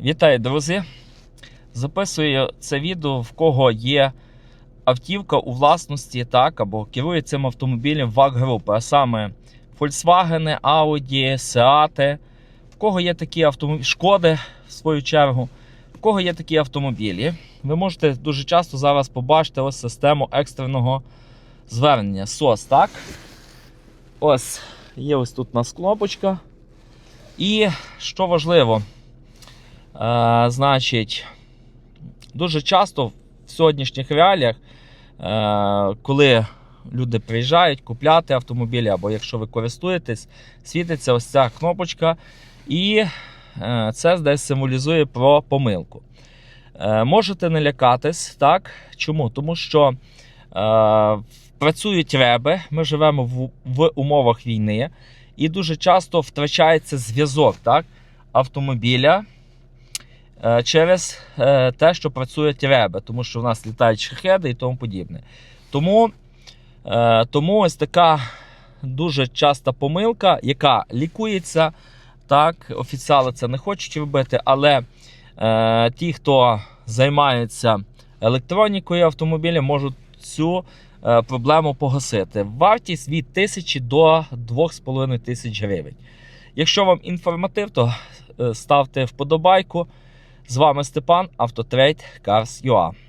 Вітаю, друзі! Записую це відео, в кого є автівка у власності, так, або керує цим автомобілем ВАГ групи, а саме Volkswagen, Audi, Seat. В кого є такі автомобілі, Шкоди, в свою чергу, в кого є такі автомобілі. Ви можете дуже часто зараз побачити ось систему екстреного звернення SOS, так? Ось, є ось тут у нас кнопочка. І що важливо, е, значить, дуже часто в сьогоднішніх реаліях, е, коли люди приїжджають купляти автомобілі, або якщо ви користуєтесь, світиться ось ця кнопочка, і е, це десь символізує про помилку. Можете не лякатись, так? Чому? Тому що е, працюють реби, ми живемо в, в умовах війни. І дуже часто втрачається зв'язок так, автомобіля через е, те, що працюють реби, тому що в нас літають шахеди і тому подібне. Тому, е, тому ось така дуже часта помилка, яка лікується. Так, офіціали це не хочуть робити, але е, ті, хто займається електронікою автомобіля, можуть цю е, проблему погасити. Вартість від 1000 до 2500 тисяч гривень. Якщо вам інформатив, то е, ставте вподобайку. З вами Степан, Автотрейд Cars.ua.